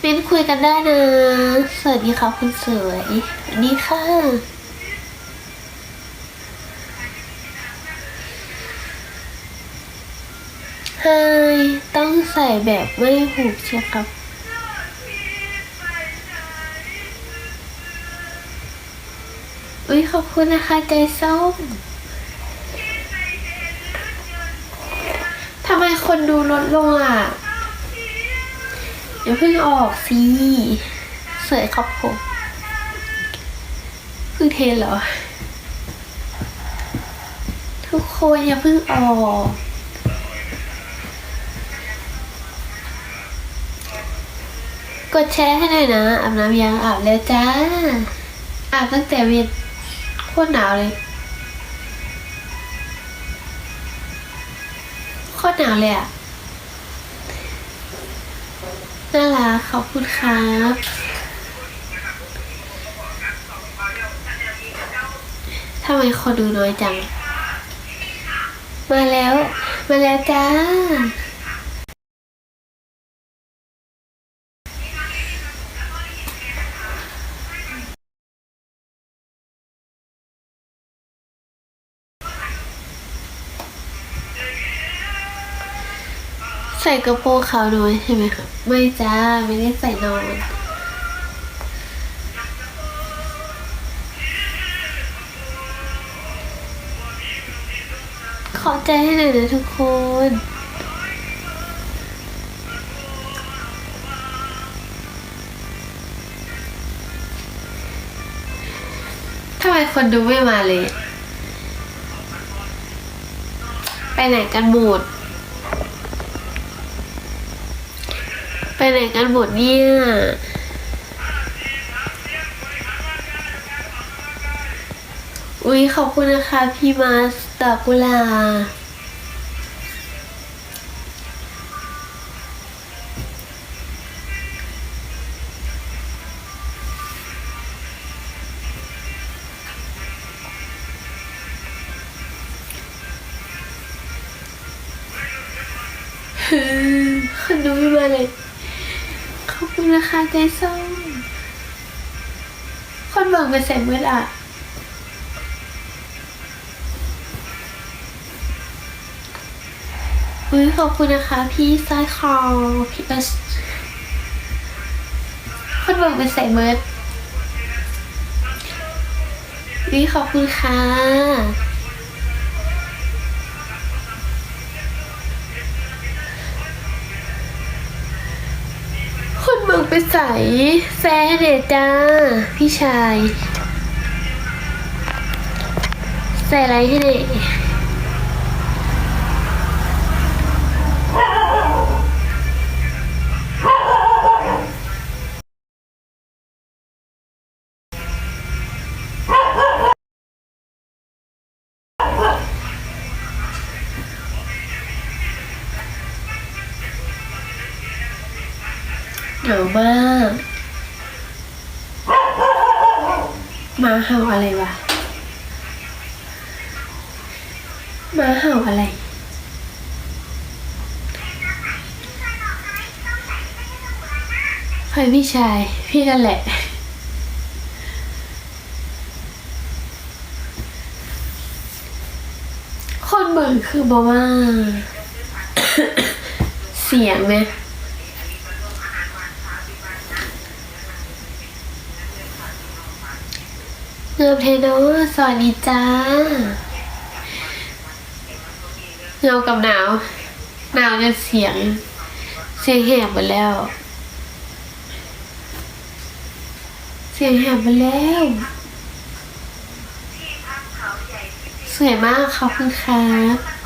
เป็นคุยกันได้นะ สวัสดีค่ะคุณสวยสวัสดีค่ะเฮ้ยต้องใส่แบบไม่ผูกใช่ครับอุ้ยขอบคุณนะคะใจส้มทำไมคนดูลดลงอะ เดี๋ยวเพิ่งออกสิสวยครับผมเพิ่งเทนเหรอ ทุกคนอย่าเพิ่งออกกดแชร์ให้หน่อยนะอาบน้ำยังอาบแล้วจ้าอาบตั้งแต่เวียนโคตรหนาวเลยโคตรหนาวเลยอะ น่ารักขอบคุณครับทำไมคนดูน้อยจัง มาแล้ว มาแล้วจ้า ใส่กระโปรงขาวน้อยใช่ไหมคะไม่จ้า ไม่ได้ใส่นอนขอใจให้หน่อยนะทุกคนทำไมคนดูไม่มาเลย ไปไหนกันหมด ไปไหนกันหมดเนี่ยอุ๊ยขอบคุณนะคะพี่มาสตากุลา นะคะใจส้มคนเบิกไปใส่มื่ออะอุ้ยขอบคุณนะคะ พี่สร้อยคอพี่เอสคนเบิกไปใส่มิร์ดอุ้ยขอบคุณค่ะ ไปใส่แฟนเดจ้า พี่ชาย ใส่อะไรให้เด็ หงาวมากมาเห่าอะไรวะมาเห่าอะไร ใครพี่ชาย พี่นั่นแหละ คนเบิร์คือบอกว่า เสียงไหม เงือบเทโดสวัสดีจ้าเงากับหนาว หนาวจะเสียง เสียงแหบหมดแล้ว เสียงแหบหมดแล้ว สวยมากขอบคุณครับ